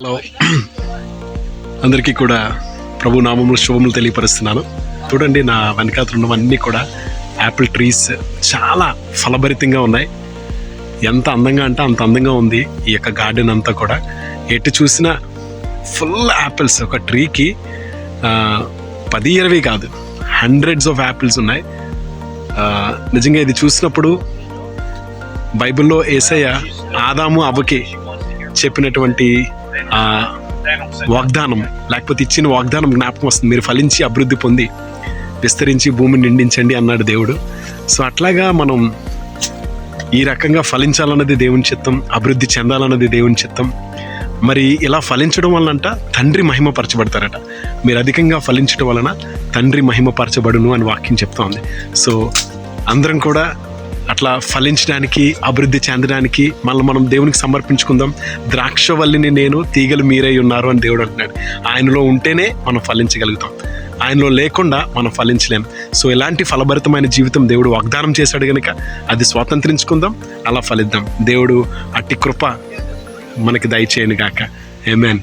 Hello. అందరికీ కూడా ప్రభు నామములు శుభములు తెలియపరుస్తున్నాను. చూడండి నా వెనకాతలు ఉన్నవన్నీ కూడా యాపిల్ ట్రీస్ చాలా ఫలభరితంగా ఉన్నాయి. ఎంత అందంగా అంటే అంత అందంగా ఉంది ఈ యొక్క గార్డెన్ అంతా కూడా. ఎటు చూసినా ఫుల్ యాపిల్స్. ఒక ట్రీకి పది ఇరవై కాదు హండ్రెడ్స్ ఆఫ్ యాపిల్స్ ఉన్నాయి. నిజంగా ఇది చూసినప్పుడు బైబిల్లో ఏసయ్య ఆదాము అవ్వకి చెప్పినటువంటి ఆ వాగ్దానం లేకపోతే ఇచ్చిన వాగ్దానం జ్ఞాపకం వస్తుంది. మీరు ఫలించి అభివృద్ధి పొంది విస్తరించి భూమిని నిండించండి అన్నాడు దేవుడు. సో అట్లాగా మనం ఈ రకంగా ఫలించాలన్నది దేవుని చిత్తం అభివృద్ధి చెందాలన్నది దేవుని చిత్తం. మరి ఇలా ఫలించడం వలనంట తండ్రి మహిమపరచబడతారట. మీరు అధికంగా ఫలించడం వలన తండ్రి మహిమపరచబడును అని వాక్యం చెప్తోంది సో అందరం కూడా అట్లా ఫలించడానికి అభివృద్ధి చెందడానికి మళ్ళీ మనం దేవునికి సమర్పించుకుందాం. ద్రాక్షవల్లిని నేను తీగలు మీరై ఉన్నారు అని దేవుడు అంటున్నాడు. ఆయనలో ఉంటేనే మనం ఫలించగలుగుతాం. ఆయనలో లేకుండా మనం ఫలించలేం. సో ఎలాంటి ఫలభరితమైన జీవితం దేవుడు వాగ్దానం చేశాడు కనుక అది స్వాతంత్రించుకుందాం అలా ఫలిద్దాం. దేవుడు అట్టి కృప మనకి దయచేయను గాక ఏమేన్